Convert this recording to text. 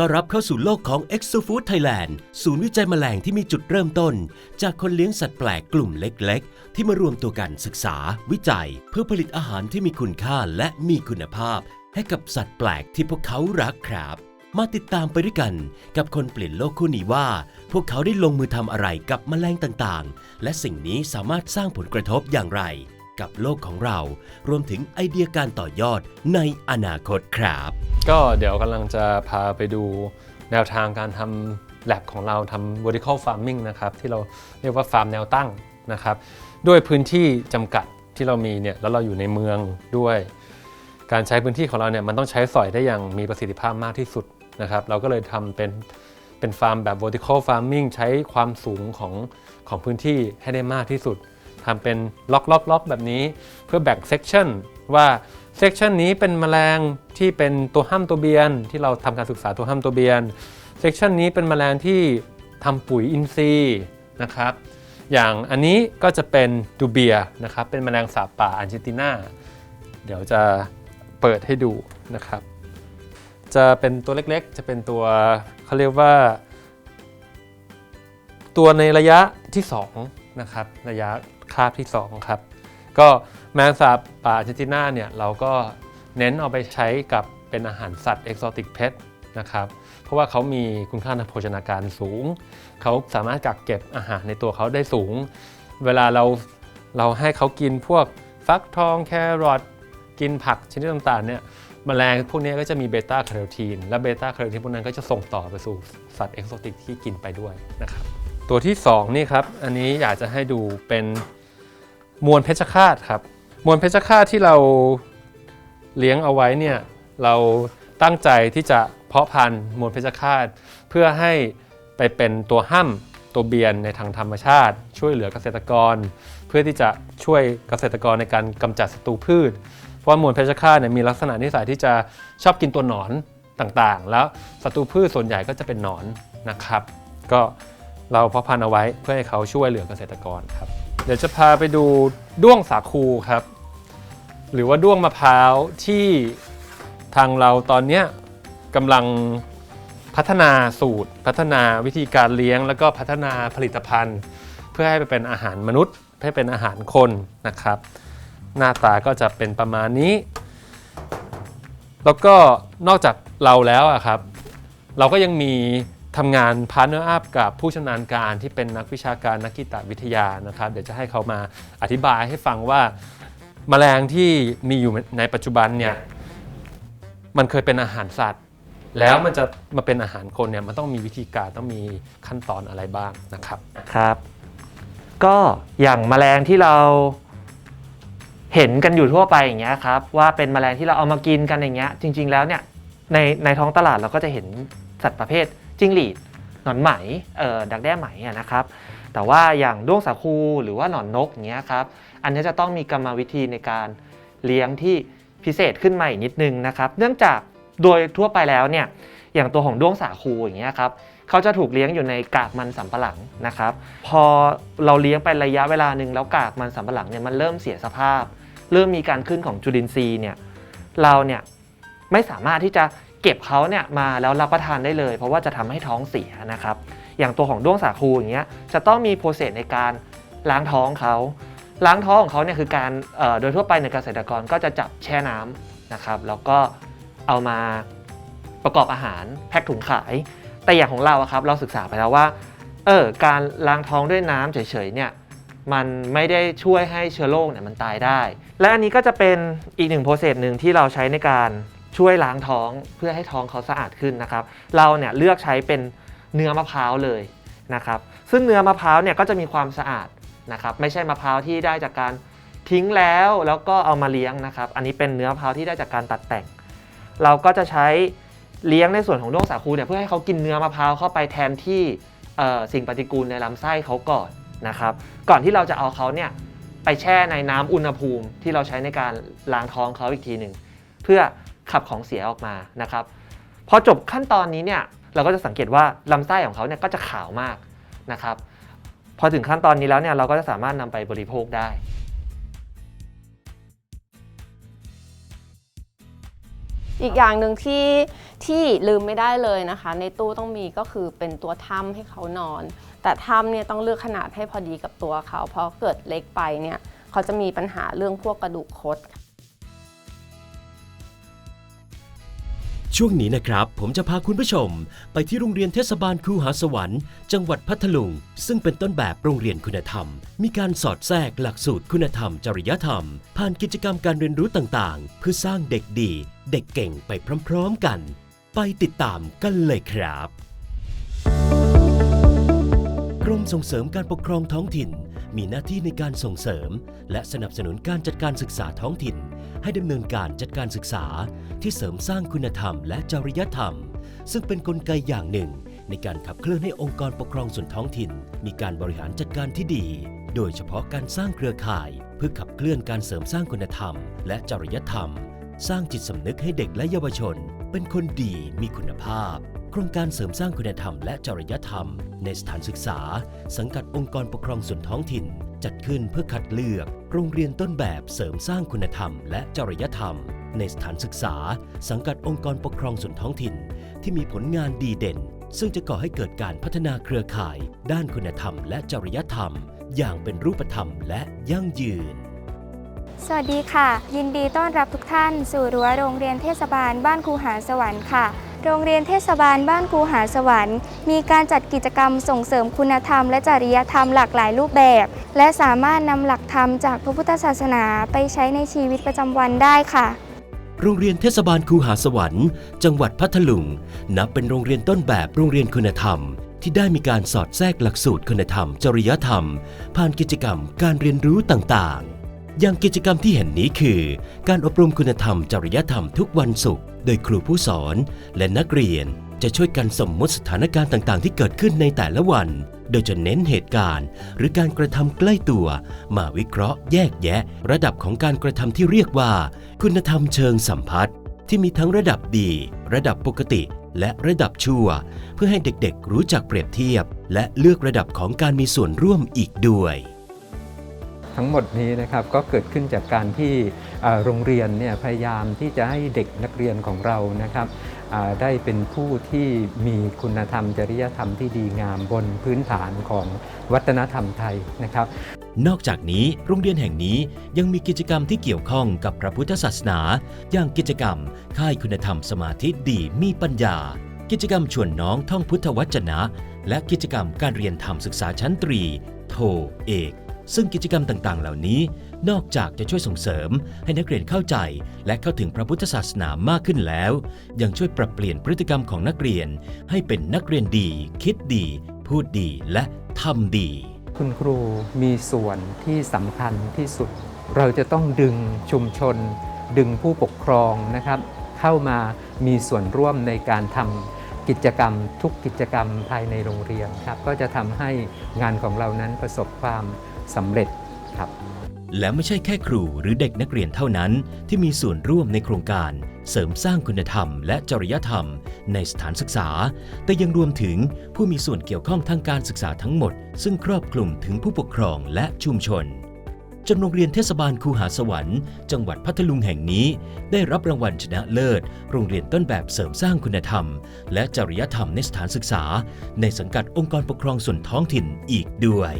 ต้อนรับเข้าสู่โลกของ ExoFood Thailand ศูนย์วิจัยแมลงที่มีจุดเริ่มต้น จากคนเลี้ยงสัตว์แปลกกลุ่มเล็ก ๆ ที่มารวมตัวกันศึกษา วิจัย เพื่อผลิตอาหารที่มีคุณค่าและมีคุณภาพ ให้กับสัตว์แปลกที่พวกเขารักครับ มาติดตามไปด้วยกัน กับคนเปลี่ยนโลกคู่นี้ว่า พวกเขาได้ลงมือทำอะไรกับแมลงต่างๆ และสิ่งนี้สามารถสร้างผลกระทบอย่างไร กับโลกของเรา รวมถึงไอเดียการต่อยอดในอนาคตครับ ก็เดี๋ยวกำลังจะพาไปดูแนวทางการทำแลบของเราทำ vertical farming นะครับ ที่เราเรียกว่าฟาร์มแนวตั้งนะครับ ด้วยพื้นที่จำกัดที่เรามีเนี่ยแล้วเราอยู่ในเมืองด้วย การใช้พื้นที่ของเราเนี่ยมันต้องใช้สอยได้อย่างมีประสิทธิภาพมากที่สุดนะครับ เราก็เลยทำเป็นเป็นฟาร์มแบบ vertical farming ใช้ความสูงของของพื้นที่ให้ได้มากที่สุด ทำเป็นล็อกล็อกล็อกแบบนี้ เพื่อแบ่ง section ว่า section นี้เป็นแมลงที่เป็นตัวห้ามตัวเบียน ที่เราทำการศึกษาตัวห้ามตัวเบียน section นี้เป็นแมลงที่ทำปุ๋ยอินทรีย์นะครับ อย่างอันนี้ก็จะเป็นดูเบียนะครับ เป็นแมลงสาบป่าอาร์เจนตินาเดี๋ยวจะเปิดให้ดูนะครับ จะเป็นตัวเล็กๆ จะเป็นตัวเขาเรียกว่า ตัวในระยะที่2นะครับระยะ คาบที่ 2 ครับ ก็แมงสาบป่าอาร์เจนตินาเนี่ยเราก็เน้นเอาไปใช้กับเป็นอาหารสัตว์เอกโซติกเพชนะครับเพราะว่าเขามีคุณค่าทางโภชนาการสูง เขาสามารถกักเก็บอาหารในตัวเขาได้สูง เวลาเราเราให้เขากินพวกฟักทองแครอทกินผักชนิดต่างๆเนี่ยแมลงพวกนี้ก็จะมีเบต้าแคโรทีนและเบต้าแคโรทีนพวกนั้นก็จะส่งต่อไปสู่สัตว์เอกโซติกที่กินไปด้วยนะครับตัวที่2นี่ครับอันนี้อยากจะให้ดูเป็น มวลเพชฌฆาตครับ มวลเพชฌฆาตที่เราเลี้ยงเอาไว้เนี่ยเราตั้งใจที่จะเพาะพันธุ์มวลเพชฌฆาต เพื่อให้ไปเป็นตัวห้ามตัวเบียนในทางธรรมชาติ ช่วยเหลือเกษตรกร เพื่อที่จะช่วยเกษตรกรในการกำจัดศัตรูพืช เพราะมวลเพชฌฆาตเนี่ยมีลักษณะนิสัยที่จะชอบกินตัวหนอนต่างๆ แล้วศัตรูพืชส่วนใหญ่ก็จะเป็นหนอนนะครับ ก็เราเพาะพันธุ์เอาไว้เพื่อให้เขาช่วยเหลือเกษตรกรครับ เดี๋ยวจะพาไปดูด้วงสาคูครับ หรือว่าด้วงมะพร้าวที่ทางเราตอนนี้กำลังพัฒนาสูตร พัฒนาวิธีการเลี้ยง แล้วก็พัฒนาผลิตภัณฑ์ เพื่อให้ไปเป็นอาหารมนุษย์ ให้เป็นอาหารคนนะครับ หน้าตาก็จะเป็นประมาณนี้ แล้วก็นอกจากเราแล้วอะครับ เราก็ยังมี ทำงานพาร์เนอร์อัพกับผู้ชำนาญการที่เป็นนักวิชาการนักกีตวิทยานะครับ เดี๋ยวจะให้เขามาอธิบายให้ฟังว่าแมลงที่มีอยู่ในปัจจุบันเนี่ยมันเคยเป็นอาหารสัตว์ แล้วมันจะมาเป็นอาหารคนเนี่ยมันต้องมีวิธีการต้องมีขั้นตอนอะไรบ้างนะครับครับ ก็อย่างแมลงที่เราเห็นกันอยู่ทั่วไปอย่างเงี้ยครับว่าเป็นแมลงที่เราเอามากินกันอย่างเงี้ยจริง ๆ แล้วเนี่ยในในท้องตลาดเราก็จะเห็นสัตว์ประเภท จิ้งหรีดหนอนไหมเอ่อดักแด้ไหมนะครับแต่ว่าอย่างด้วงสาคูหรือว่าหนอนนกอย่างเงี้ยครับอันนี้จะต้องมีกรรมวิธีในการเลี้ยงที่พิเศษขึ้นมาอีกนิดนึงนะครับเนื่องจากโดยทั่วไปแล้วเนี่ยอย่างตัวของด้วงสาคูอย่างเงี้ยครับเขาจะถูกเลี้ยงอยู่ในกากมันสำปะหลังนะครับ พอเราเลี้ยงไประยะเวลาหนึ่งแล้วกากมันสำปะหลังเนี่ยมันเริ่มเสียสภาพ เริ่มมีการขึ้นของจุลินทรีย์เนี่ยเราเนี่ยไม่สามารถที่จะ เก็บเขาเนี่ยมาแล้วรับประทานได้เลย เพราะว่าจะทำให้ท้องเสียนะครับ อย่างตัวของด้วงสาคูอย่างเงี้ยจะต้องมีโปรเซสในการล้างท้องเขาล้างท้องของเขาเนี่ยคือการโดยทั่วไปในเกษตรกรก็จะจับแช่น้ำนะครับแล้วก็เอามาประกอบอาหารแพ็คถุงขาย แต่อย่างของเราอะครับเราศึกษาไปแล้วว่าเออการล้างท้องด้วยน้ำเฉยๆเนี่ยมันไม่ได้ช่วยให้เชื้อโรคเนี่ยมันตายได้ และอันนี้ก็จะเป็นอีกหนึ่งโปรเซสหนึ่งที่เราใช้ในการ ช่วยล้างท้องเพื่อให้ท้องเขาสะอาดขึ้นนะครับ เราเนี่ยเลือกใช้เป็นเนื้อมะพร้าวเลยนะครับ ซึ่งเนื้อมะพร้าวเนี่ยก็จะมีความสะอาดนะครับ ไม่ใช่มะพร้าวที่ได้จากการทิ้งแล้วแล้วก็เอามาเลี้ยงนะครับ อันนี้เป็นเนื้อมะพร้าวที่ได้จากการตัดแต่ง เราก็จะใช้เลี้ยงในส่วนของด้วงสาคูเนี่ยเพื่อให้เขากินเนื้อมะพร้าวเข้าไปแทนที่สิ่งปฏิกูลในลำไส้เขาก่อนนะครับ ก่อนที่เราจะเอาเขาเนี่ยไปแช่ในน้ำอุณหภูมิที่เราใช้ในการล้างท้องเขาอีกทีหนึ่งเพื่อ ขับของเสียออกมานะครับพอจบขั้นตอนนี้เนี่ยเราก็จะสังเกตว่าลำไส้ของเขาเนี่ยก็จะขาวมากนะครับพอถึงขั้นตอนนี้แล้วเนี่ยเราก็จะสามารถนำไปบริโภคได้อีกอย่างหนึ่งที่ที่ลืมไม่ได้เลยนะคะ ในตู้ต้องมีก็คือเป็นตัวถ้ำให้เขานอน แต่ถ้ำเนี่ยต้องเลือกขนาดให้พอดีกับตัวเขา เพราะเกิดเล็กไปเนี่ยเขาจะมีปัญหาเรื่องพวกกระดูกคด ช่วงนี้นะครับ ผมจะพาคุณผู้ชม ไปที่โรงเรียนเทศบาลคูหาสวรรค์ จังหวัดพัทลุง ซึ่งเป็นต้นแบบโรงเรียนคุณธรรม มีการสอดแทรกหลักสูตรคุณธรรม จริยธรรม ผ่านกิจกรรมการเรียนรู้ต่างๆ เพื่อสร้างเด็กดี เด็กเก่งไปพร้อมๆกัน ไปติดตามกันเลยครับกรมส่งเสริมการปกครองท้องถิ่น มีหน้าที่ในการส่งเสริม และสนับสนุนการจัดการศึกษาท้องถิ่น ให้ดำเนินการจัดการศึกษาที่เสริมสร้างคุณธรรมและจริยธรรม ซึ่งเป็นนกลไกอย่างหนึ่ง ในการขับเคลื่อนให้องค์กรปกครองส่วนท้องถิ่น มีการบริหารจัดการที่ดี โดยเฉพาะการสร้างเครือข่าย เพื่อขับเคลื่อนการเสริมสร้างคุณธรรม และจริยธรรม สร้างจิตสำนึกให้เด็กและเยาวชน เป็นคนดีมีคุณภาพ โครงการเสริมสร้างคุณธรรมและจริยธรรม ในสถานศึกษา สังกัดองค์กรปกครองส่วนท้องถิ่น จัดขึ้นเพื่อคัดเลือกโรงเรียนต้นแบบเสริมสร้างคุณธรรมและจริยธรรม ในสถานศึกษา สังกัดองค์กรปกครองส่วนท้องถิ่น ที่มีผลงานดีเด่น ซึ่งจะก่อให้เกิดการพัฒนาเครือข่าย ด้านคุณธรรมและจริยธรรม อย่างเป็นรูปธรรมและยั่งยืน สวัสดีค่ะ ยินดีต้อนรับทุกท่าน สู่รั้วโรงเรียนเทศบาลบ้านครูหาสวรรค์ค่ะ โรงเรียนเทศบาลบ้านครูหาสวรรค์ มีการจัดกิจกรรมส่งเสริมคุณธรรมและจริยธรรมหลากหลายรูปแบบ และสามารถนำหลักธรรมจากพระพุทธศาสนาไปใช้ในชีวิตประจำวันได้ค่ะ โรงเรียนเทศบาลคูหาสวรรค์ จังหวัดพัทลุง นับเป็นโรงเรียนต้นแบบโรงเรียนคุณธรรม ที่ได้มีการสอดแทรกหลักสูตรคุณธรรม จริยธรรม ผ่านกิจกรรมการเรียนรู้ต่างๆ อย่างกิจกรรมที่เห็นนี้คือ การอบรมคุณธรรมจริยธรรมทุกวันศุกร์โดยครูผู้สอนและนักเรียนจะช่วยกันสมมติสถานการณ์ต่างๆ ที่เกิดขึ้นในแต่ละวัน โดยจะเน้นเหตุการณ์ หรือการกระทำใกล้ตัว มาวิเคราะห์แยกแยะ ระดับของการกระทำที่เรียกว่า คุณธรรมเชิงสัมพัทธ์ที่มีทั้งระดับดี ระดับปกติ และระดับชั่ว เพื่อให้เด็กๆ รู้จักเปรียบเทียบ และเลือกระดับของการมีส่วนร่วมอีกด้วย ทั้งหมดนี้นะครับก็เกิดขึ้นจากการที่โรงเรียนเนี่ยพยายามที่จะให้เด็กนักเรียนของเรานะครับได้เป็นผู้ที่มีคุณธรรมจริยธรรมที่ดีงามบนพื้นฐานของวัฒนธรรมไทยนะครับ นอกจากนี้โรงเรียนแห่งนี้ยังมีกิจกรรมที่เกี่ยวข้องกับพระพุทธศาสนา อย่างกิจกรรม ค่ายคุณธรรมสมาธิดีมีปัญญา กิจกรรมชวนน้องท่องพุทธวจนะ และกิจกรรมการเรียนธรรมศึกษาชั้นตรี โทเอก ซึ่งกิจกรรมต่างๆ เหล่านี้ นอกจากจะช่วยส่งเสริม ให้นักเรียนเข้าใจ และเข้าถึงพระพุทธศาสนามากขึ้นแล้ว ยังช่วยปรับเปลี่ยนพฤติกรรมของนักเรียน ให้เป็นนักเรียนดี คิดดี พูดดีและทำดี คุณครูมีส่วนที่สำคัญที่สุด เราจะต้องดึงชุมชน ดึงผู้ปกครองนะครับ เข้ามามีส่วนร่วมในการทำกิจกรรมทุกกิจกรรมภายในโรงเรียนครับก็จะทำให้งานของเรานั้นประสบความ สำเร็จครับและไม่ใช่แค่ครูหรือเด็กนักเรียนเท่านั้น ที่มีส่วนร่วมในโครงการเสริมสร้างคุณธรรมและจริยธรรม ในสถานศึกษา แต่ยังรวมถึงผู้มีส่วนเกี่ยวข้องทางการศึกษาทั้งหมด ซึ่งครอบคลุมถึงผู้ปกครองและชุมชนจนโรงเรียนเทศบาลคูหาสวรรค์ จังหวัดพัทลุงแห่งนี้ ได้รับรางวัลชนะเลิศ โรงเรียนต้นแบบเสริมสร้างคุณธรรม และจริยธรรมในสถานศึกษา ในสังกัดองค์กรปกครองส่วนท้องถิ่นอีกด้วย